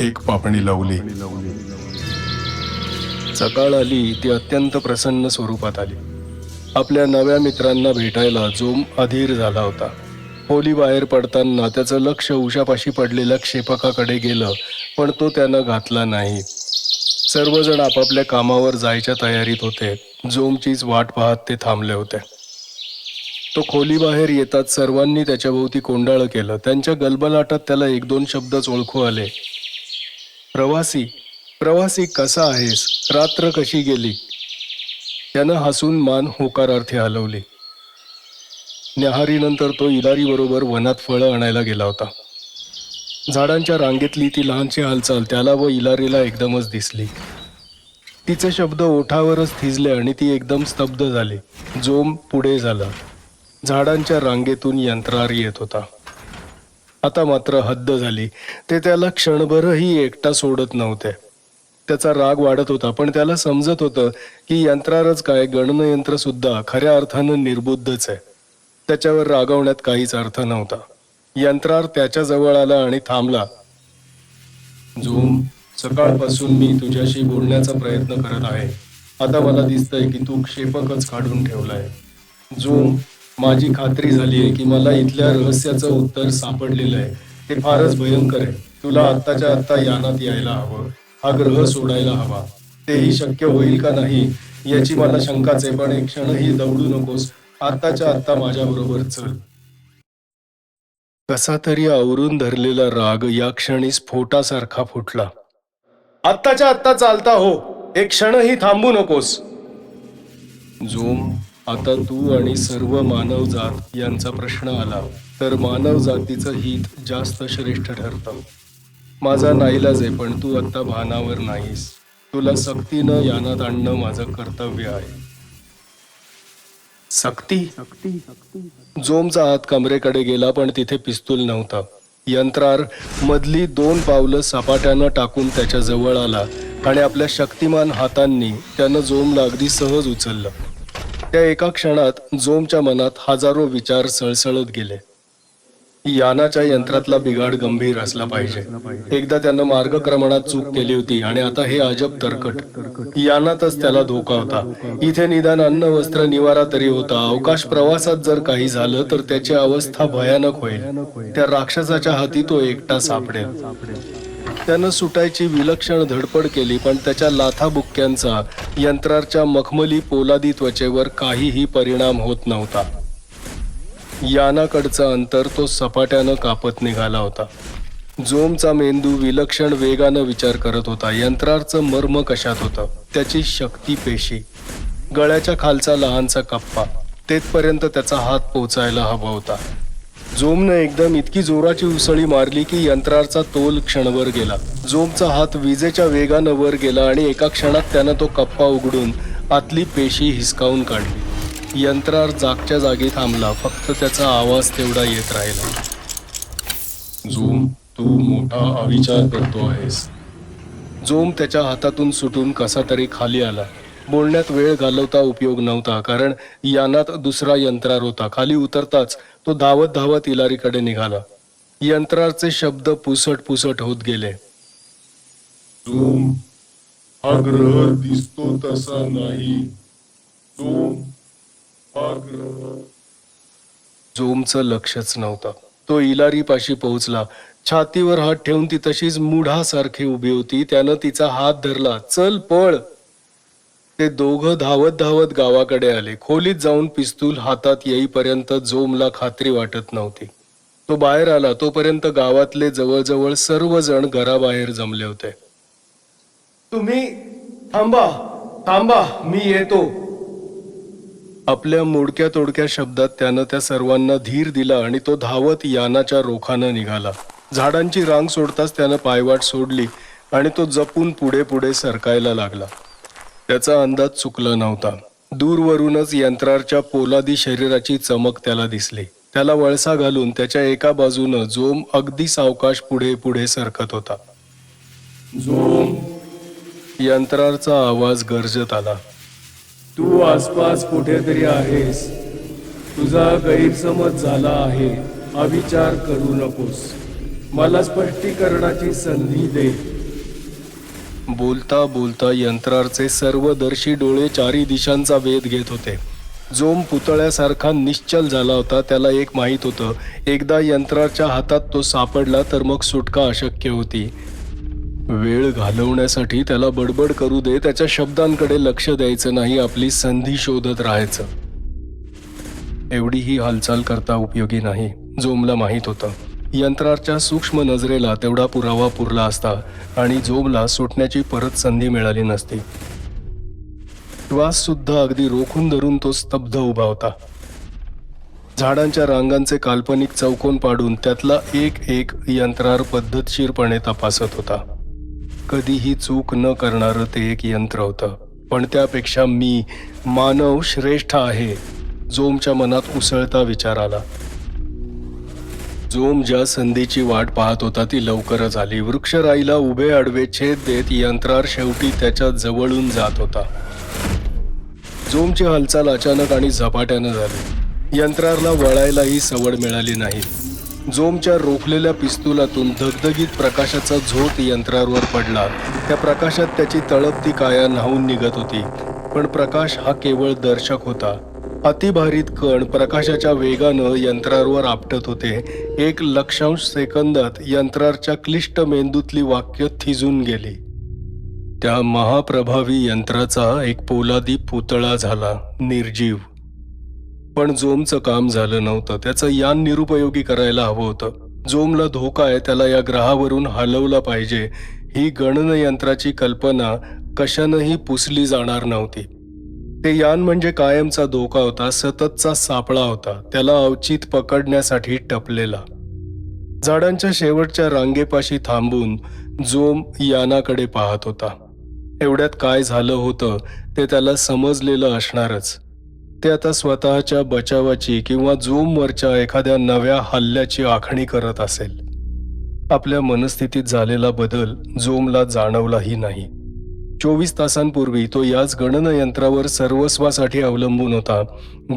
एक पापणी लावली. सकाळ आली ती अत्यंत प्रसन्न स्वरूपात आली. आपल्या नव्या मित्रांना भेटायला जोम अधीर झाला होता. होली बाहेर पडताना त्याचं लक्ष उशापाशी पडलेल्या क्षेपकाकडे गेलं पण तो त्यानं घातला नाही. सर्वजण आपापल्या कामावर जायच्या तयारीत होते. जोमचीच वाट पाहत ते थांबले होते. तो खोलीबाहेर येतात सर्वांनी त्याच्याभोवती कोंडाळं केलं. त्यांच्या गलबलाटात त्याला एक दोन शब्दच ओळखू आले. प्रवासी प्रवासी कसा आहेस? रात्र कशी गेली? त्यानं हसून मान होकारार्थी हलवली. न्याहारीनंतर तो इलारीबरोबर वनात फळं आणायला गेला होता. झाडांच्या रांगेतली ती लहानशी हालचाल त्याला व इलारीला एकदमच दिसली. तिचे शब्द ओठावरच थिजले आणि ती एकदम स्तब्ध झाली. जोम पुढे झाला. झाडांच्या रांगेतून यंत्रार येत होता. आता मात्र हद्द झाली. ते त्याला क्षणभरही एकटा सोडत नव्हते. त्याचा राग वाढत होता पण त्याला समजत होतं की यंत्रारच काय गणनयंत्र सुद्धा खऱ्या अर्थानं निर्बुद्धच आहे. त्याच्यावर रागवण्यात काहीच अर्थ नव्हता. यंत्रार त्याच्याजवळ आला आणि थांबला. झूम सकाळपासून मी तुझ्याशी बोलण्याचा प्रयत्न करत आहे. आता मला दिसतंय की तू क्षेपकच काढून ठेवलाय. झूम माझी खात्री झाली आहे की मला इथल्या रहस्याचं उत्तर सापडलेलं आहे. ते फारच भयंकर आहे. तुला आत्ताच्या आत्ता यानात यायला हवं. हा ग्रह सोडायला हवा. तेही शक्य होईल का नाही याची मला शंकाच आहे पण एक क्षणही दौडू नकोस. आत्ताच्या आत्ता माझ्या बरोबर चल. कसा तरी आवरून धरलेला राग या क्षणी स्फोटासारखा फुटला. आत्ताच्या आत्ता चालता हो. एक क्षणही थांबू नकोस. झोम. आता तू आणि सर्व मानव जात यांचा प्रश्न आला तर मानव जातीचं हित जास्त श्रेष्ठ ठरतं. माझा नाईलाज आहे पण तू आता भानावर नाहीस. तुला सक्तीनं यानात आणणं माझं कर्तव्य आहे. सक्ती? जोमचा हात कमरेकडे गेला पण तिथे पिस्तूल नव्हता. यंत्रार मधली दोन पावलं सपाट्यानं टाकून त्याच्याजवळ आला आणि आपल्या शक्तिमान हातांनी त्यानं जोमला अगदी सहज उचललं. त्या एका क्षणात जोमच्या मनात हजारो विचार सळसळत गेले. यानाच्या यंत्रातला बिघाड गंभीर असला पाहिजे. एकदा त्यानं मार्गक्रमणात चूक केली होती आणि आता हे अजब तरकट. यानातच त्याला धोका होता. इथे निदान अन्न वस्त्र निवारा तरी होता. अवकाश प्रवासात जर काही झालं तर त्याची अवस्था भयानक होईल. त्या राक्षसाच्या हाती तो एकटा सापडेल. त्यानं सुटायची विलक्षण धडपड केली पण त्याच्या लाथा बुक्क्यांचा यंत्राच्या मखमली पोलादी त्वचेवर काहीही परिणाम होत नव्हता. यानाकडचं अंतर तो सपाट्यानं कापत निघाला होता. जोमचा मेंदू विलक्षण वेगानं विचार करत होता. यंत्राचं मर्म कशात होतं? त्याची शक्ती पेशी. गळ्याच्या खालचा लहानसा कप्पा. तेथपर्यंत त्याचा हात पोचायला हवा होता. जोमनं एकदम इतकी जोराची उसळी मारली की यंत्राचा तोल क्षणभर गेला. जोमचा हात विजेच्या वेगानं वर गेला आणि एका क्षणात त्यानं तो कप्पा उघडून आतली पेशी हिसकावून काढली. यंत्रार जागच्या जागी थांबला फक्त त्याचा आवाज तेवढा येत राहिला. जोम तू मोठा अविचार करतो आहेस. जोम त्याच्या हातातून सुटून कसा तरी खाली आला. बोलण्यात वेळ घालवता उपयोग नव्हता कारण यानात दुसरा यंत्रार होता. खाली उतरताच तो धावत धावत इलारीकडे निघाला. यंत्रारचे शब्द पुसट पुसट होत गेले. हा ग्रह दिसतो तसा नाही. हा ग्रह. जोमचं लक्षच नव्हतं. तो इलारीपाशी पोहोचला. छातीवर हात ठेवून ती तशीच मुढासारखी उभी होती. त्यानं तिचा हात धरला. चल पळ. ते दोघं धावत धावत गावाकडे आले. खोलीत जाऊन पिस्तूल हातात येईपर्यंत जोमला खात्री वाटत नव्हती. तो बाहेर आला. तोपर्यंत गावातले जवळजवळ सर्वजण घराबाहेर जमले होते. तुम्ही थांबा थांबा मी येतो. आपल्या मोडक्या तोडक्या शब्दात त्यानं त्या सर्वांना धीर दिला आणि तो धावत यानाच्या रोखानं निघाला. झाडांची रांग सोडताच त्यानं पायवाट सोडली आणि तो जपून पुढे पुढे सरकायला लागला. त्याचा अंदाज चुकला नव्हता. दूरवरूनच यंत्रारच्या पोलादी शरीराची चमक त्याला दिसली. त्याला वळसा घालून त्याच्या एका बाजूनं जोम अगदी सावकाश पुढे पुढे सरकत होता. जोम यंत्रारचा आवाज गरजत आला. तू आसपास कुठेतरी आहेस. तुझा गैरसमज झाला आहे. अविचार करू नकोस. मला स्पष्टीकरणाची संधी दे. बोलता बोलता यंत्रारचे सर्वदर्शी डोळे चारी दिशांचा वेध घेत होते. जोम पुतळ्यासारखा निश्चल झाला होता त्याला एक माहीत होतं. एकदा यंत्राच्या हातात तो सापडला तर मग सुटका अशक्य होती. वेळ घालवण्यासाठी त्याला बडबड करू दे त्याच्या शब्दांकडे लक्ष द्यायचं नाही आपली संधी शोधत राहायचं. एवढी ही हालचाल करता उपयोगी नाही जोमला माहीत होतं. यंत्राच्या सूक्ष्म नजरेला तेवढा पुरावा पुरला असता आणि जोबला सुटण्याची परत संधी मिळाली नसती. श्वास सुद्धा अगदी रोखून धरून तो स्तब्ध उभा होता. झाडांच्या रांगांचे काल्पनिक चौकोन पाडून त्यातला एक एक यंत्रार पद्धतशीरपणे तपासत होता. कधीही चूक न करणारं ते एक यंत्र होतं. पण त्यापेक्षा मी मानव श्रेष्ठ आहे जोमच्या मनात उसळता विचार आला. जोम ज्या संधीची वाट पाहत होता ती लवकरच आली वृक्षराईला उभे आडवे छेद देत यंत्रार शेवटी त्याच्या जवळून जात होता. जोमची हालचाल अचानक आणि झपाट्यानं झाली. यंत्रारला वळायलाही सवड मिळाली नाही. जोमच्या रोखलेल्या पिस्तुलातून धगधगीत प्रकाशाचा झोत यंत्रावर पडला. त्या प्रकाशात त्याची तळपती काया न्हावून निघत होती. पण प्रकाश हा केवळ दर्शक होता. अतिभारित कण प्रकाशाच्या वेगानं यंत्रावर आपटत होते. एक लक्षांश सेकंदात यंत्रारच्या क्लिष्ट मेंदूतली वाक्य थिजून गेली. त्या महाप्रभावी यंत्राचा एक पोलादी पुतळा झाला निर्जीव. पण जोमचं काम झालं नव्हतं. त्याचं यान निरुपयोगी करायला हवं होतं. जोमला धोका आहे त्याला या ग्रहावरून हलवला पाहिजे. ही गणनयंत्राची कल्पना कशानंही पुसली जाणार नव्हती. ते यान म्हणजे कायमचा धोका होता सततचा सापळा होता. त्याला अवचित पकडण्यासाठी टपलेला. झाडांच्या शेवटच्या रांगेपाशी थांबून जोम यानाकडे पाहत होता. एवढ्यात काय झालं होतं ते त्याला समजलेलं असणारच. ते आता स्वतःच्या बचावाची किंवा जोमवरच्या एखाद्या नव्या हल्ल्याची आखणी करत असेल. आपल्या मनस्थितीत झालेला बदल जोमला जाणवलाही नाही. चोवीस तासांपूर्वी तो याच गणनयंत्रावर सर्वस्वासाठी अवलंबून होता.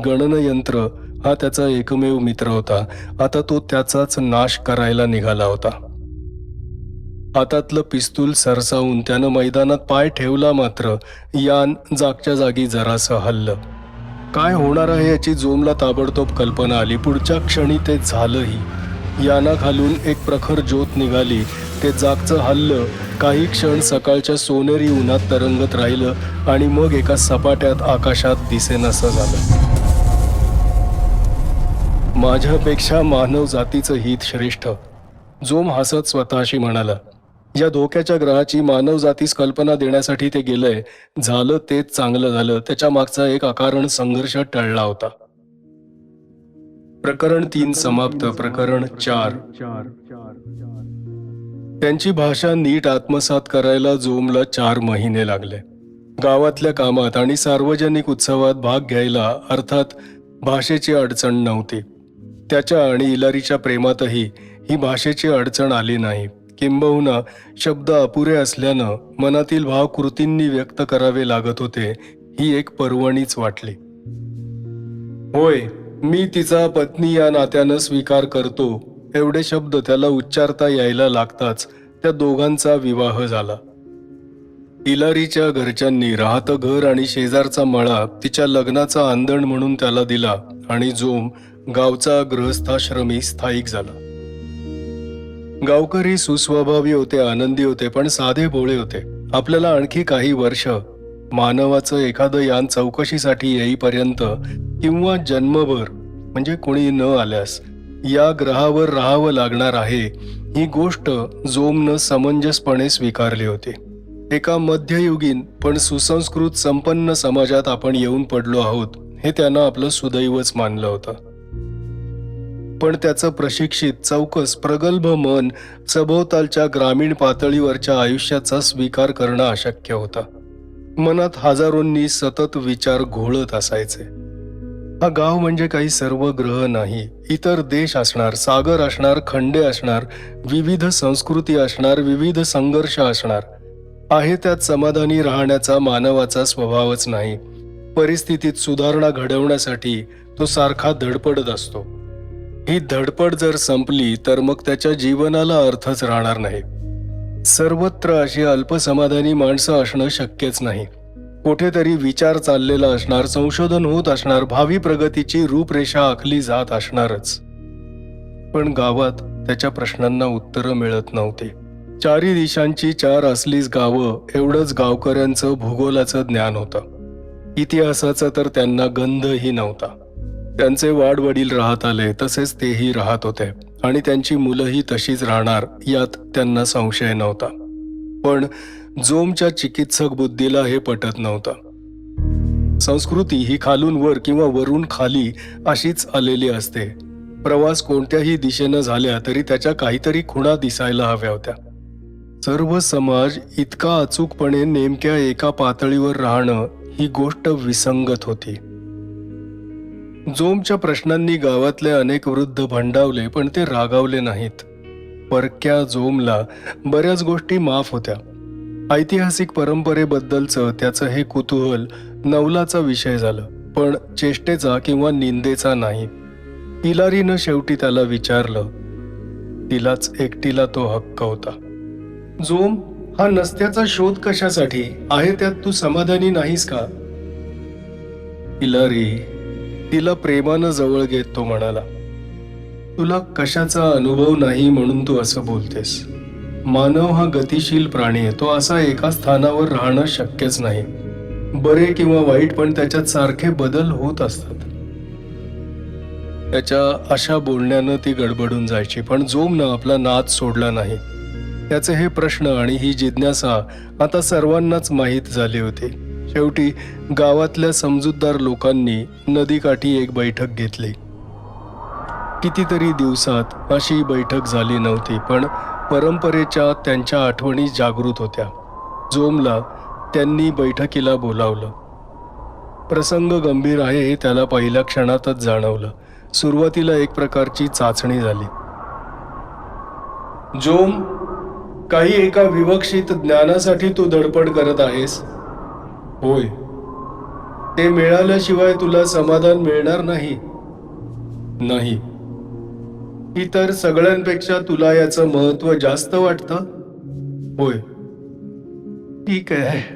गणनयंत्र हा त्याचा एकमेव मित्र होता. आता तो त्याचाच नाश करायला निघाला होता. हातातलं पिस्तूल सरसावून त्यानं मैदानात पाय ठेवला मात्र यान जागच्या जागी जरासं हल्लं. काय होणार आहे याची जोमला ताबडतोब कल्पना आली. पुढच्या क्षणी ते झालंही. याना खालून एक प्रखर ज्योत निघाली. ते जागचं हल्लं काही क्षण सकाळच्या सोनेरी उन्हात तरंगत राहिलं आणि मग एका सपाट्यात आकाशात दिसेनासं झालं. माझ्यापेक्षा मानव जातीचं हित श्रेष्ठ. जोम हसत स्वतःशी म्हणाला या धोक्याच्या ग्रहाची मानव जातीस कल्पना देण्यासाठी ते गेलंय. झालं तेच चांगलं झालं. त्याच्या मागचा एक अकारण संघर्ष टळला होता. प्रकरण तीन समाप्त प्रकरण चार. त्यांची भाषा नीट आत्मसात करायला जोमला चार महिने लागले. गावातल्या कामात आणि सार्वजनिक उत्सवात भाग घ्यायला अर्थात भाषेची अडचण नव्हती. त्याच्या आणि इलारीच्या प्रेमातही ही भाषेची अडचण आली नाही. किंबहुना शब्द अपुरे असल्यानं मनातील भाव कृतींनी व्यक्त करावे लागत होते ही एक पर्वणीच वाटली. होय मी तिचा पत्नी या नात्यानं स्वीकार करतो. एवढे शब्द त्याला उच्चारता यायला लागताच त्या दोघांचा विवाह झाला. इलारीच्या घरच्यांनी राहतं घर आणि शेजारचा मळा तिच्या लग्नाचा आंदण म्हणून त्याला दिला आणि जोम गावचा गृहस्थाश्रमी स्थायिक झाला. गावकरी सुस्वभावी होते आनंदी होते पण साधे भोळे होते. आपल्याला आणखी काही वर्ष मानवाचं एखादं यान चौकशीसाठी येईपर्यंत किंवा जन्मभर म्हणजे कोणी न आल्यास या ग्रहावर राहावं लागणार आहे ही गोष्ट जोमनं समंजसपणे स्वीकारली होती. एका मध्ययुगीन पण सुसंस्कृत संपन्न समाजात आपण येऊन पडलो आहोत हे त्यानं आपलं सुदैवच मानलं होतं. पण त्याचं प्रशिक्षित चौकस प्रगल्भ मन सभोवतालच्या ग्रामीण पातळीवरच्या आयुष्याचा स्वीकार करणं अशक्य होतं. मनात हजारोंनी सतत विचार घोळत असायचे. हा गाव म्हणजे काही सर्व ग्रह नाही. इतर देश असणार सागर असणार खंडे असणार विविध संस्कृती असणार विविध संघर्ष असणार. आहे त्यात समाधानी राहण्याचा मानवाचा स्वभावच नाही. परिस्थितीत सुधारणा घडवण्यासाठी तो सारखा धडपडत असतो. ही धडपड जर संपली तर मग त्याच्या जीवनाला अर्थच राहणार नाही. सर्वत्र अशी अल्पसमाधानी माणसं असणं शक्यच नाही. कुठेतरी विचार चाललेला असणार संशोधन होत असणार भावी प्रगतीची रूपरेषा आखली जात असणारच. पण गावात त्याच्या प्रश्नांना उत्तरं मिळत नव्हती. चारी दिशांची चार असलीच गावं एवढंच गावकऱ्यांचं भूगोलाचं ज्ञान होतं. इतिहासाचा तर त्यांना गंधही नव्हता. त्यांचे वाडवडील राहत आले तसेच तेही राहत होते. आणि त्यांची मुलंही तशीच राहणार यात त्यांना संशय नव्हता. पण जोमच्या चिकित्सक बुद्धीला हे पटत नव्हतं. संस्कृती ही खालून वर किंवा वरून खाली अशीच आलेली असते. प्रवास कोणत्याही दिशेनं झाल्या तरी त्याच्या काहीतरी खुणा दिसायला हव्या होत्या. सर्व समाज इतका अचूकपणे नेमक्या एका पातळीवर राहणं ही गोष्ट विसंगत होती. जोमच्या प्रश्नांनी गावातले अनेक वृद्ध भंडावले पण ते रागावले नाहीत. परक्या जोमला बऱ्याच गोष्टी माफ होत्या. ऐतिहासिक परंपरेबद्दलचं त्याचं हे कुतूहल नवलाचा विषय झालं पण चेष्टेचा किंवा निंदेचा नाही. इलारीनं शेवटी त्याला विचारलं तिलाच एकटीला तो हक्क होता. जोम हा नसत्याचा शोध कशासाठी? आहे त्यात तू समाधानी नाहीस का? इलारी तिला प्रेमानं जवळ घेत तो म्हणाला तुला कशाचा अनुभव नाही म्हणून तू असं बोलतेस. मानव हा गतिशील प्राणी आहे तो असा एका स्थानावर राहणं शक्यच नाही. बरे किंवा वाईट पण त्याच्यात सारखे बदल होत असतात. त्याच्या अशा बोलण्यानं ती गडबडून जायची पण जोमनं आपला नाद सोडला नाही. त्याचे हे प्रश्न आणि ही जिज्ञासा आता सर्वांनाच माहीत झाली होती. शेवटी गावातल्या समजूतदार लोकांनी नदीकाठी एक बैठक घेतली. कितीतरी दिवसात अशी बैठक झाली नव्हती पण परंपरेच्या त्यांच्या आठवणी जागृत होत्या. जोमला त्यांनी बैठकीला बोलावलं. प्रसंग गंभीर आहे हे त्याला पहिल्या क्षणातच जाणवलं. सुरुवातीला एक प्रकारची चाचणी झाली. जोम काही एका विवक्षित ज्ञानासाठी तू धडपड करत आहेस? होय. ते मिळाल्याशिवाय तुला समाधान मिळणार नाही. नाही. इतर सगळ्यांपेक्षा तुला याचं महत्त्व जास्त वाटतं? होय. ठीक आहे.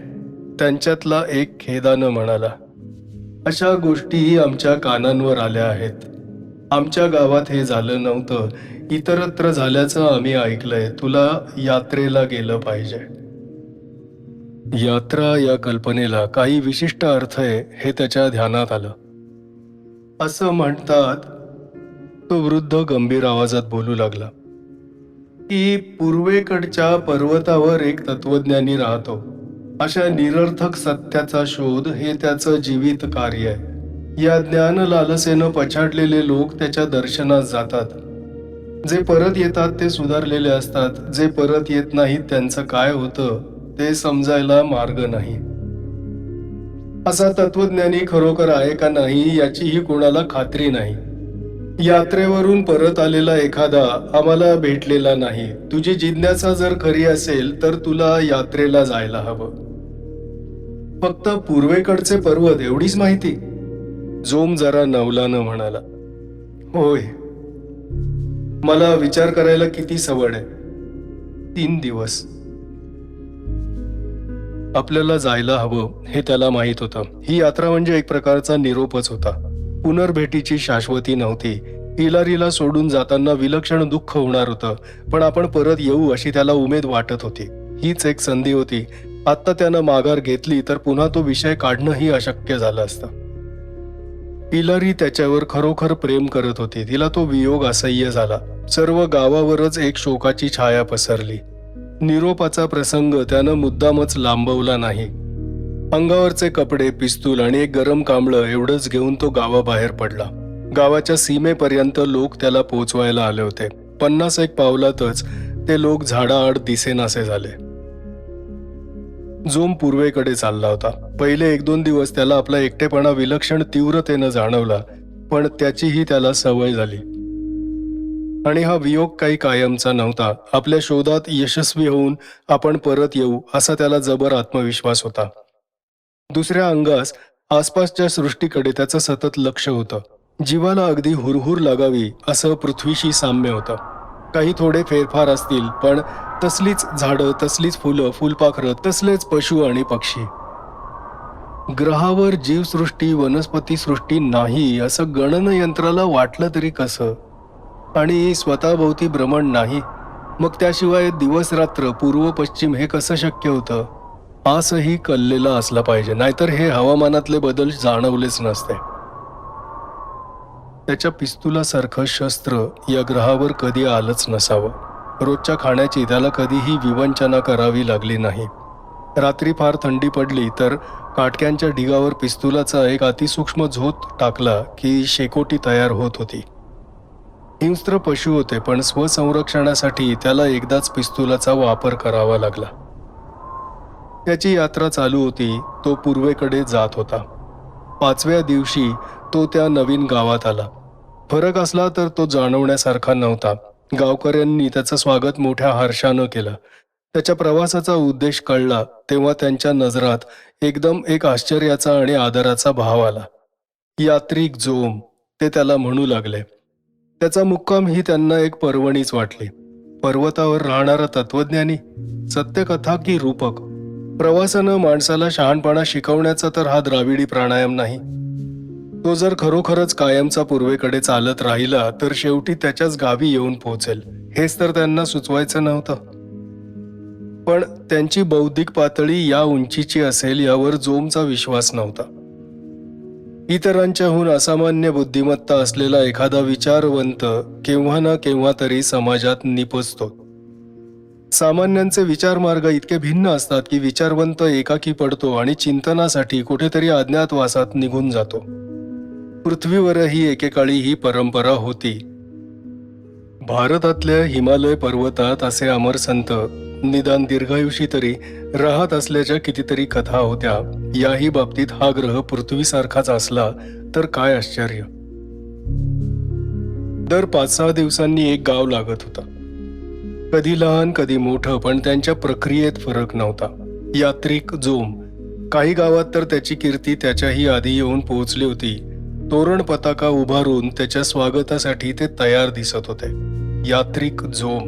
त्यांच्यातला एक खेदानं म्हणाला अशा गोष्टीही आमच्या कानांवर आल्या आहेत. आमच्या गावात हे झालं नव्हतं. इतरत्र झाल्याचं आम्ही ऐकलंय. तुला यात्रेला गेलं पाहिजे. यात्रा या कल्पनेला काही विशिष्ट अर्थ आहे हे त्याच्या ध्यानात आलं. असं म्हणतात तो वृद्ध गंभीर आवाजात बोलू लागला. की पूर्वेकडच्या पर्वतावर एक तत्वज्ञानी राहतो. अशा निरर्थक सत्याचा शोध हे त्याचं जीवित कार्य आहे. या ज्ञान लालसेनं पछाडलेले लोक त्याच्या दर्शनात जातात. जे परत येतात ते सुधारलेले असतात. जे परत येत नाहीत त्यांचं काय होतं ते समजायला मार्ग नाही. असा तत्वज्ञानी खरोखर आहे का नाही याचीही कोणाला खात्री नाही. यात्रेवरून परत आलेला एखादा आम्हाला भेटलेला नाही. तुझी जिज्ञासा जर खरी असेल तर तुला यात्रेला जायला हवं. फक्त पूर्वेकडचे पर्वत एवढीच माहिती? जोम जरा नवलानं म्हणाला. होय. मला विचार करायला किती सवड आहे. तीन दिवस. आपल्याला जायला हवं हे त्याला माहीत होतं. ही यात्रा म्हणजे एक प्रकारचा निरोपच होता. पुनर्भेटीची शाश्वती नव्हती. हिलारीला सोडून जाताना विलक्षण दुःख होणार होतं पण आपण परत येऊ अशी त्याला उमेद वाटत होती. हीच एक संधी होती. आत्ता त्यानं माघार घेतली तर पुन्हा तो विषय काढणंही अशक्य झालं असतं. इलारी त्याच्यावर खरोखर प्रेम करत होती. तिला तो वियोग असह्य झाला. सर्व गावावरच एक शोकाची छाया पसरली. निरोपाचा प्रसंग त्यानं मुद्दामच लांबवला नाही. अंगावरचे कपडे पिस्तूल आणि एक गरम कांबळं एवढंच घेऊन तो गावाबाहेर पडला. गावाच्या सीमेपर्यंत लोक त्याला पोचवायला आले होते. पन्नास एक पावलातच ते लोक झाडाआड दिसेनासे झाले. जोम पूर्वेकडे चालला होता. पहिले एक दोन दिवस त्याला आपला एकटेपणा विलक्षण तीव्रतेनं जाणवला पण त्याचीही त्याला सवय झाली. आणि हा वियोग काही कायमचा नव्हता. आपल्या शोधात यशस्वी होऊन आपण परत येऊ असा त्याला जबर आत्मविश्वास होता. दुसऱ्या अंगास आसपासच्या सृष्टीकडे त्याचं सतत लक्ष होतं. जीवाला अगदी हुरहुर लागावी असं पृथ्वीशी साम्य होतं. काही थोडे फेरफार असतील पण तसलीच झाडं तसलीच फुलं फुलपाखरं तसलेच पशु आणि पक्षी. ग्रहावर जीवसृष्टी वनस्पती नाही असं गणनयंत्राला वाटलं तरी कसं? आणि स्वतःभोवती भ्रमण नाही. मग त्याशिवाय दिवस रात्र पूर्व पश्चिम हे कसं शक्य होतं? आसही कललेला असला पाहिजे. नाहीतर हे हवामानातले बदल जाणवलेच नसते. त्याच्या पिस्तुलासारखं शस्त्र या ग्रहावर कधी आलंच नसावं. रोजच्या खाण्याची त्याला कधीही विवंचना करावी लागली नाही. रात्री फार थंडी पडली तर काटक्यांच्या ढिगावर पिस्तुलाचा एक अतिसूक्ष्म झोत टाकला की शेकोटी तयार होत होती. हिंस्त्र पशु होते पण स्वसंरक्षणासाठी त्याला एकदाच पिस्तुलाचा वापर करावा लागला. त्याची यात्रा चालू होती तो पूर्वेकडे जात होता. पाचव्या दिवशी तो त्या नवीन गावात आला. फरक असला तर तो जाणवण्यासारखा नव्हता. गावकऱ्यांनी त्याचं स्वागत मोठ्या हर्षानं केलं. त्याच्या प्रवासाचा उद्देश कळला तेव्हा त्यांच्या नजरात एकदम एक आश्चर्याचा आणि आदराचा भाव आला. यात्रिक जोम ते त्याला म्हणू लागले. त्याचा मुक्काम ही त्यांना एक पर्वणीच वाटली. पर्वतावर राहणारा तत्वज्ञानी सत्यकथा की रूपक? प्रवासानं माणसाला शहाणपणा शिकवण्याचा तर हा द्राविडी प्राणायाम नाही. तो जर खरोखरच कायमचा पूर्वेकडे चालत राहिला तर शेवटी त्याच्याच गावी येऊन पोहोचेल हेच तर त्यांना सुचवायचं नव्हतं. पण त्यांची बौद्धिक पातळी या उंचीची असेल यावर जोमचा विश्वास नव्हता. इतरांच्याहून असामान्य बुद्धिमत्ता असलेला एखादा विचारवंत केव्हा ना केव्हा तरी समाजात निपजतो. सामान्यांचे विचारमार्ग इतके भिन्न असतात की विचारवंत एकाकी पडतो आणि चिंतनासाठी कुठेतरी अज्ञातवासात निघून जातो. पृथ्वीवरही एकेकाळी ही परंपरा होती. भारतातल्या हिमालय पर्वतात असे अमर संत निदान दीर्घायुषी तरी राहत असल्याच्या कितीतरी कथा होत्या. याही बाबतीत हा ग्रह पृथ्वीसारखाच असला तर काय आश्चर्य? दर पाच सहा दिवसांनी एक गाव लागत होता. कधी लहान कधी मोठं पण त्यांच्या प्रक्रियेत फरक नव्हता. यात्रिक जोम काही गावात तर त्याची कीर्ती त्याच्याही आधी येऊन पोहोचली होती. तोरण पताका उभारून त्याच्या स्वागतासाठी ते तयार दिसत होते. यात्रिक जोम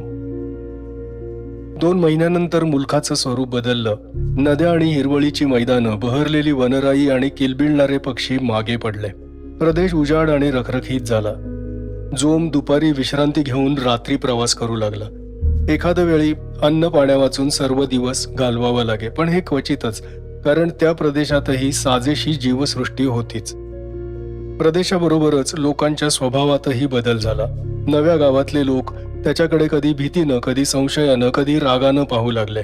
दोन महिन्यानंतर मुलखाचं स्वरूप बदललं. नद्या आणि हिरवळीची मैदानं बहरलेली वनराई आणि किलबिळणारे पक्षी मागे पडले. प्रदेश उजाड आणि रखरखीत झाला. जोम दुपारी विश्रांती घेऊन रात्री प्रवास करू लागला. एखाद्या वेळी अन्न पाण्या वाचून सर्व दिवस घालवावा लागे. पण हे क्वचितच कारण त्या प्रदेशातही साजेशी जीवसृष्टी होतीच. प्रदेशाबरोबरच लोकांच्या स्वभावातही बदल झाला. नव्या गावातले लोक त्याच्याकडे कधी भीतीनं कधी संशयानं कधी रागानं पाहू लागले.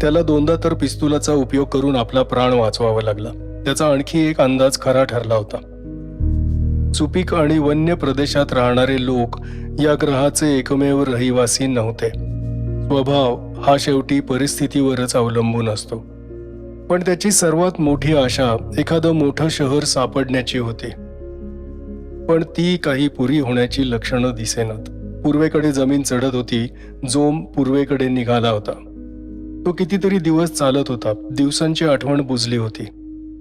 त्याला दोनदा तर पिस्तुलाचा उपयोग करून आपला प्राण वाचवावा लागला. त्याचा आणखी एक अंदाज खरा ठरला होता. सुपीक आणि वन्य प्रदेशात राहणारे लोक या ग्रहाचे एकमेव रहिवासी नव्हते. स्वभाव हा शेवटी परिस्थितीवरच अवलंबून असतो. पण त्याची सर्वात मोठी आशा एखादं मोठं शहर सापडण्याची होती. पण ती काही पुरी होण्याची लक्षणं दिसेनात. पूर्वेकडे जमीन चढत होती जोम पूर्वेकडे निघाला होता. तो कितीतरी दिवस चालत होता दिवसांची आठवण बुजली होती.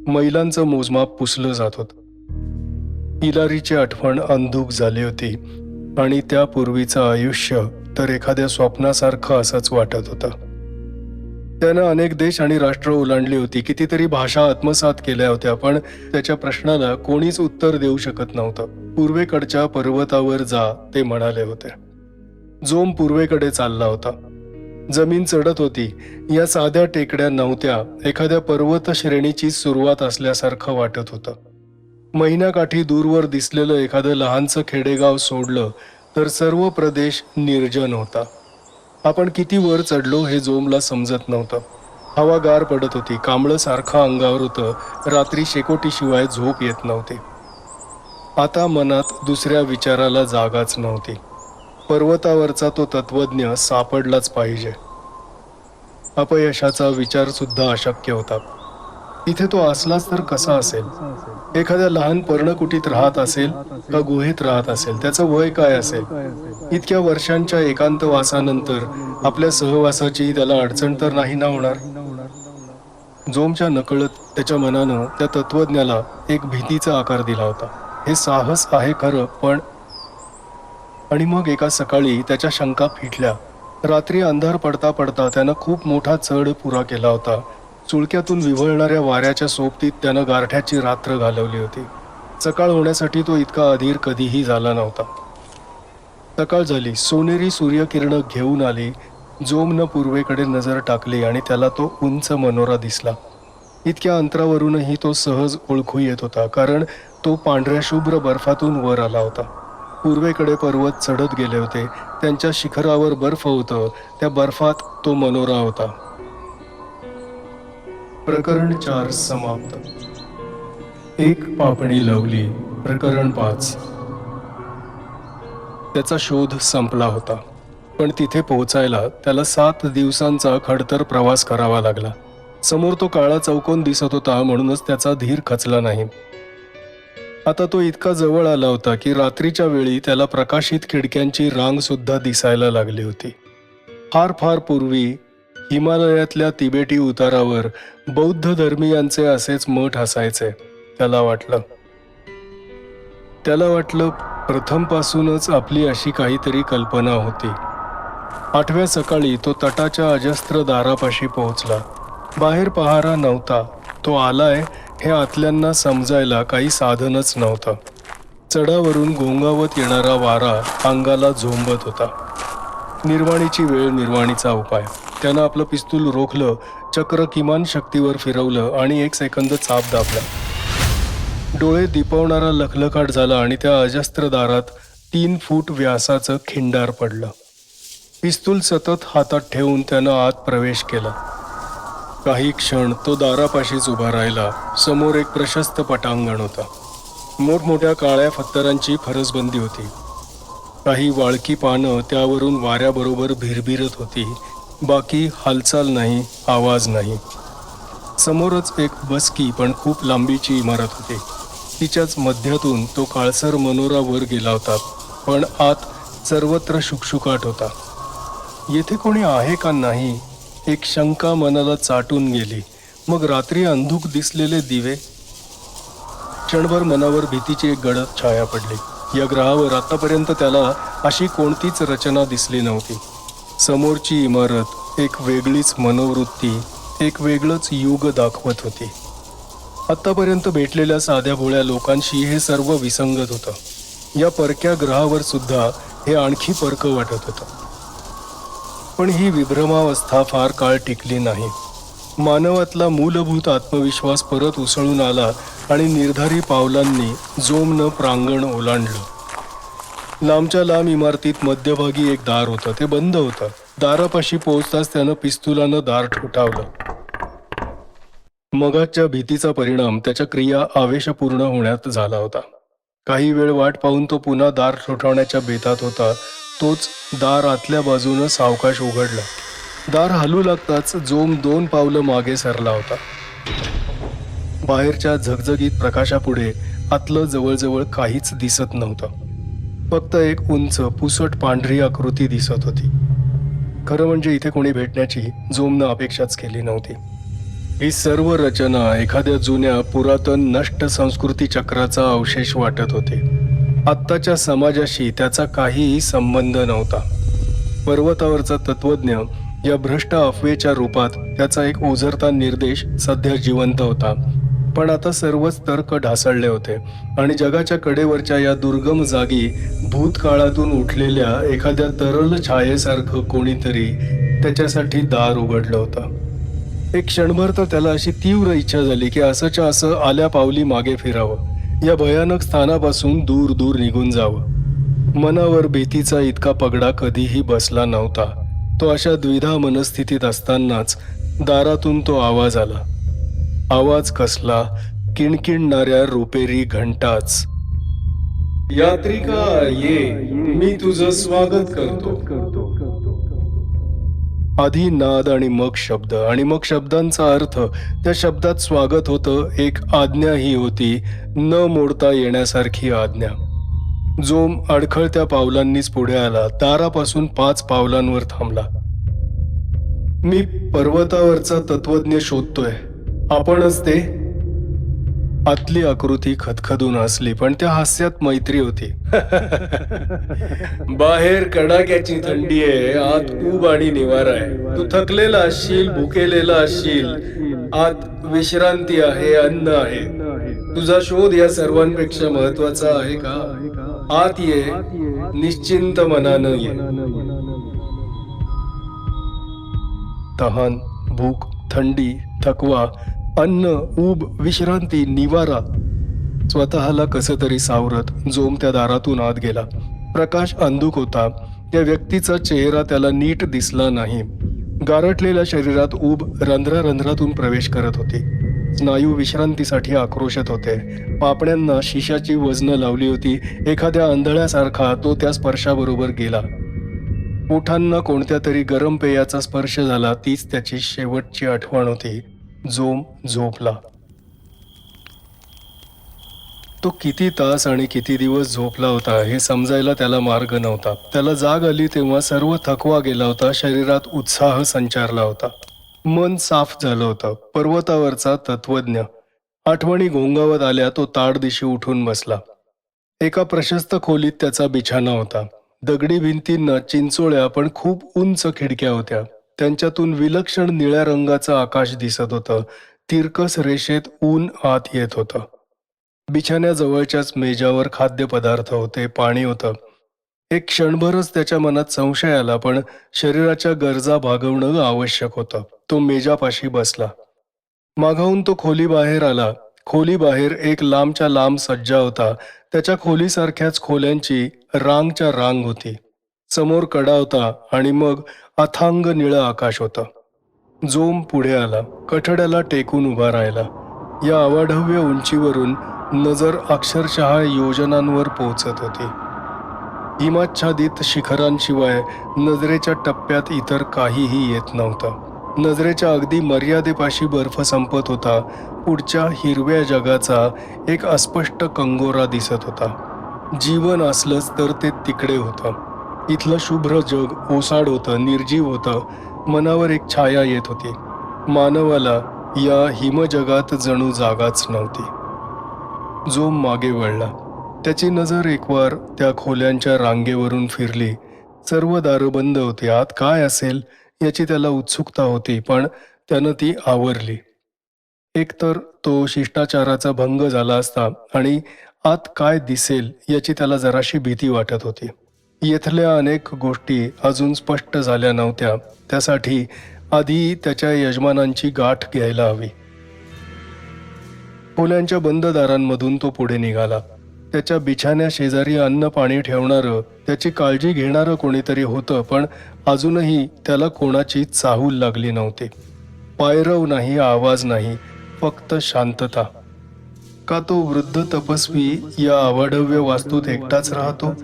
मैलांचं मोजमाप पुसलं जात होतं. इलारीची आठवण अंधुक झाली होती. आणि त्यापूर्वीचं आयुष्य तर एखाद्या स्वप्नासारखं असंच वाटत होतं. त्यानं अनेक देश आणि राष्ट्र ओलांडली होती कितीतरी भाषा आत्मसात केल्या होत्या पण त्याच्या प्रश्नाला कोणीच उत्तर देऊ शकत नव्हतं. पूर्वेकडच्या पर्वतावर जा ते म्हणाले होते. जोम पूर्वेकडे चालला होता. जमीन चढत होती. या साध्या टेकड्या नव्हत्या एखाद्या पर्वत श्रेणीची सुरुवात असल्यासारखं वाटत होतं. महिन्याकाठी दूरवर दिसलेलं एखादं लहानसं खेडेगाव सोडलं तर सर्व प्रदेश निर्जन होता. आपण किती वर चढलो हे जोमला समजत नव्हतं. हवा गार पडत होती कांबळं सारखं अंगावर होतं रात्री शेकोटीशिवाय झोप येत नव्हती. आता मनात दुसऱ्या विचाराला जागाच नव्हती. पर्वतावरचा तो तत्वज्ञ सापडलाच पाहिजे. अपयशाचा विचारसुद्धा अशक्य होता. तिथे तो असलाच तर कसा असेल? एखाद्या लहान पर्णकुटीत राहत असेल का गुहेत राहत असेल त्याचं वय काय असेल? इतक्या वर्षांच्या एकांतवासानंतर आपल्या सहवासाची त्याला अडचण तर नाही ना होणार? जोमच्या नकळत त्याच्या मनानं त्या तत्वज्ञाला एक भीतीचा आकार दिला होता. हे साहस आहे खरं पण आणि मग एका सकाळी त्याच्या शंका फिटल्या. रात्री अंधार पडता पडता त्यानं खूप मोठा चढ पुरा केला होता. चुळक्यातून विव्हळणाऱ्या वाऱ्याच्या सोबतीत त्यानं गारठ्याची रात्र घालवली होती. सकाळ होण्यासाठी तो इतका अधीर कधीही झाला नव्हता. सकाळ झाली. सोनेरी सूर्यकिरणं घेऊन आली. जोमनं पूर्वेकडे नजर टाकली आणि त्याला तो उंच मनोरा दिसला. इतक्या अंतरावरूनही तो सहज ओळखू येत होता कारण तो पांढऱ्या शुभ्र बर्फातून वर आला होता. पूर्वेकडे पर्वत चढत गेले होते. त्यांच्या शिखरावर बर्फ होतं. त्या बर्फात तो मनोरा होता. प्रकरण चार समाप्त. एक पापणी लवली प्रकरण पाच. त्याचा शोध संपला होता पण तिथे पोहोचायला त्याला सात दिवसांचा खडतर प्रवास करावा लागला. समोर तो काळा चौकोन दिसत होता म्हणूनच त्याचा धीर खचला नाही. आता तो इतका जवळ आला होता की रात्रीच्या वेळी त्याला प्रकाशित खिडक्यांची रांग सुद्धा दिसायला लागली होती. फार फार पूर्वी हिमालयातल्या तिबेटी उतारावर बौद्ध धर्मीयांचे असेच मठ असायचे. त्याला वाटलं. त्याला वाटलं प्रथमपासूनच आपली अशी काहीतरी कल्पना होती. आठव्या सकाळी तो तटाच्या अजस्त्र दारापाशी पोहोचला. बाहेर पहारा नव्हता. तो आलाय हे आतल्यांना समजायला काही साधनच नव्हतं. चढावरून घोंगावत येणारा वारा अंगाला झोंबत होता. निर्वाणीची वेळ निर्वाणीचा उपाय. त्यानं आपलं पिस्तूल रोखलं चक्र किमान शक्तीवर फिरवलं आणि एक सेकंद चाप दाबला. डोळे दिपवणारा लखलखाट झाला आणि त्या अजस्त्र दारात तीन फूट व्यासाचं खिंडार पडलं. पिस्तूल सतत हातात ठेवून त्यानं आत प्रवेश केला. काही क्षण तो दारापाशीच उभा राहिला. समोर एक प्रशस्त पटांगण होता. मोठमोठ्या काळ्या फत्तरांची फरसबंदी होती. काही वाळकी पानं त्यावरून वाऱ्याबरोबर भिरभिरत होती. बाकी हालचाल नाही आवाज नाही. समोरच एक बसकी पण खूप लांबीची इमारत होती. तिच्याच मध्यातून तो काळसर मनोरा वर गेला होता पण आत सर्वत्र शुकशुकाट होता. येथे कोणी आहे का नाही? एक शंका मनाला चाटून गेली. मग रात्री अंधुक दिसलेले दिवे? क्षणभर मनावर भीतीची एक गडद छाया पडली. या ग्रहावर आतापर्यंत त्याला अशी कोणतीच रचना दिसली नव्हती. समोरची इमारत एक वेगळीच मनोवृत्ती एक वेगळंच युग दाखवत होती. आत्तापर्यंत भेटलेल्या साध्या भोळ्या लोकांशी हे सर्व विसंगत होतं. या परक्या ग्रहावर सुद्धा हे आणखी परकं वाटत होतं. पण ही विभ्रमावस्था फार काळ टिकली नाही. मानवातला मूलभूत आत्मविश्वास परत उसळून आला आणि निर्धारी पावलांनी जोमनं प्रांगण ओलांडलं. लांबच्या लांब इमारतीत मध्यभागी एक दार होतं. ते बंद होतं. दारापाशी पोहोचताच त्यानं पिस्तुलानं दार ठोठावलं. मगाच्या भीतीचा परिणाम त्याच्या क्रिया आवेशपूर्ण होण्यात झाला होता. काही वेळ वाट पाहून तो पुन्हा दार ठोठावण्याच्या बेतात होता. तोच दार आतल्या बाजूनं सावकाश उघडला. दार हलू लागताच जोम दोन पावलं मागे सरला होता. बाहेरच्या झगझगीत प्रकाशापुढे आतलं जवळजवळ काहीच दिसत नव्हतं. फक्त एक उंच पुसट पांढरी आकृती दिसत होती. खरं म्हणजे इथे कोणी भेटण्याची जोमनं अपेक्षाच केली नव्हती. ही सर्व रचना एखाद्या जुन्या पुरातन नष्ट संस्कृती चक्राचा अवशेष वाटत होते. आत्ताच्या समाजाशी त्याचा काहीही संबंध नव्हता. पर्वतावरचा तत्वज्ञ या भ्रष्ट अफवेच्या रूपात त्याचा एक ओझरता निर्देश सध्या जिवंत होता. पण आता सर्वच तर्क ढासळले होते आणि जगाच्या कडेवरच्या या दुर्गम जागी भूतकाळातून उठलेल्या एखाद्या तरल छायेसारखं कोणीतरी त्याच्यासाठी दार उघडलं होतं. एक क्षणभर तर त्याला अशी तीव्र इच्छा झाली की असंच्या असं आल्या पावली मागे फिरावं. या भयानक स्थानापासून दूर दूर निघून जावं. मनावर भीतीचा इतका पगडा कधीही बसला नव्हता. तो अशा द्विधा मनस्थितीत असतानाच दारातून तो आवाज आला. आवाज कसला? किणकिणणाऱ्या रुपेरी घंटाच. यात्रिका ये मी तुझं स्वागत करतो. आधी नाद आणि मग शब्द. आणि मग शब्दांचा अर्थ त्या शब्दात स्वागत होतं एक आज्ञा ही होती न मोडता येण्यासारखी आज्ञा. जोम अडखळत्या पावलांनीच पुढे आला. दारापासून पाच पावलांवर थांबला. मी पर्वतावरचा तत्वज्ञ शोधतोय. आपणच ते? आतली आकृती खदखदून हसली पण त्या हास्यात मैत्री होती. बाहेर कडाक्याची थंडी आहे आत ऊब आणि निवारा आहे. तू थकलेला असशील भुकेलेला असशील आत विश्रांती आहे अन्न आहे. तुझा शोध या सर्वांपेक्षा महत्त्वाचा आहे का? आत ये निश्चिंत मनानं ये। तहान भूक थंडी थकवा अन्न ऊब विश्रांती निवारा स्वतःला कसं तरी सावरत जोम त्या दारातून आत गेला. प्रकाश अंधुक होता. त्या व्यक्तीचा चेहरा त्याला नीट दिसला नाही. गारटलेल्या शरीरात ऊब रंध्रा रंध्रातून प्रवेश करत होती. स्नायू विश्रांतीसाठी आक्रोशत होते. पापण्यांना शिशाची वजनं लावली होती. एखाद्या आंधळ्यासारखा तो त्या स्पर्शाबरोबर गेला. ओठांना कोणत्या तरी गरम पेयाचा स्पर्श झाला तीच त्याची शेवटची आठवण होती. जोम झोपला. तो किती तास आणि किती दिवस झोपला होता हे समजायला त्याला मार्ग नव्हता. त्याला जाग आली तेव्हा सर्व थकवा गेला होता शरीरात उत्साह संचारला होता. मन साफ झालं होतं. पर्वतावरचा तत्वज्ञ. आठवणी घोंगावत आल्या तो ताडदिशी उठून बसला. एका प्रशस्त खोलीत त्याचा बिछाना होता. दगडी भिंतींना चिंचोळ्या पण खूप उंच खिडक्या होत्या. त्यांच्यातून विलक्षण निळ्या रंगाचं आकाश दिसत होतं. तिरकस रेषेत ऊन आत येत होतं. बिछाण्याजवळच्याच मेजावर खाद्यपदार्थ होते पाणी होतं. एक क्षणभरच त्याच्या मनात संशय आला पण शरीराच्या गरजा भागवणं आवश्यक होतं. तो मेजापाशी बसला. मागाहून तो खोली बाहेर आला. खोली बाहेर एक लांबच्या लांब सज्जा होता. त्याच्या खोलीसारख्याच खोल्यांची रांगच्या रांग होती. समोर कडा होता आणि मग अथांग निळं आकाश होतं. जोम पुढे आला. कठड्याला टेकून उभा राहिला. या अवाढव्य उंचीवरून नजर अक्षरशः योजनांवर पोहोचत होती. हिमाच्छादित शिखरांशिवाय नजरेच्या टप्प्यात इतर काहीही येत नव्हतं. नजरेच्या अगदी मर्यादेपाशी बर्फ संपत होता. पुढच्या हिरव्या जगाचा एक अस्पष्ट कंगोरा दिसत होता. जीवन असलंच तर ते तिकडे होतं. इथलं शुभ्र जग ओसाड होतं निर्जीव होतं. मनावर एक छाया येत होती. मानवाला या हिमजगात जणू जागाच नव्हती. जो मागे वळला. त्याची नजर एकवार त्या खोल्यांच्या रांगेवरून फिरली. सर्व दारं बंद होती. आत काय असेल याची त्याला उत्सुकता होती पण त्यानं ती आवरली. एकतर तो शिष्टाचाराचा भंग झाला असता आणि आत काय दिसेल याची त्याला जराशी भीती वाटत होती. येथल्या अनेक गोष्टी अजून स्पष्ट झाल्या नव्हत्या. त्यासाठी आधी त्याच्या यजमानांची गाठ घ्यायला हवी. खोल्यांच्या बंद दारांमधून तो पुढे निघाला. त्याच्या बिछाण्या शेजारी अन्न पाणी ठेवणारं त्याची काळजी घेणारं कोणीतरी होतं पण अजूनही त्याला कोणाची चाहूल लागली नव्हती. पायरव नाही आवाज नाही फक्त शांतता. का तो वृद्ध तपस्वी या अवाढव्य वास्तूत एकटाच राहतो?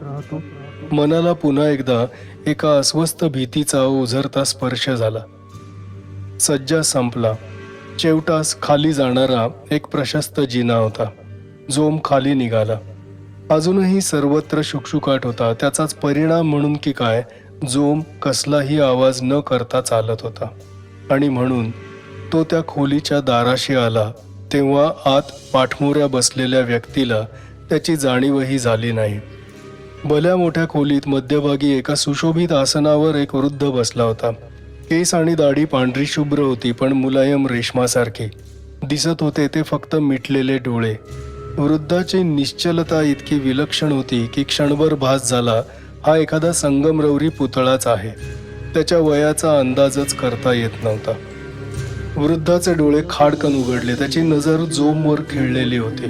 मनाला पुन्हा एकदा एका अस्वस्थ भीतीचा ओझरता स्पर्श झाला. सज्जा संपला. शेवटास खाली जाणारा एक प्रशस्त जिना होता. जोम खाली निघाला. अजूनही सर्वत्र शुकशुकाट होता. त्याचाच परिणाम म्हणून की काय? जोम कसलाही आवाज न करता चालत होता. आणि म्हणून तो त्या खोलीच्या दाराशी आला. तेव्हा आत पाठमोऱ्या बसलेल्या व्यक्तीला त्याची जाणीवही झाली नाही. भल्या मोठ्या खोलीत मध्यभागी एका सुशोभित आसनावर एक वृद्ध बसला होता. केस आणि दाढी पांढरी शुभ्र होती पण मुलायम रेशमासारखी. दिसत होते ते फक्त मिटलेले डोळे. वृद्धाची निश्चलता इतकी विलक्षण होती की क्षणभर भास झाला. हा एखादा संगमरवरी पुतळाच आहे. त्याच्या वयाचा अंदाजच करता येत नव्हता. वृद्धाचे डोळे खाडकन उघडले. त्याची नजर जोमवर खेळलेली होती.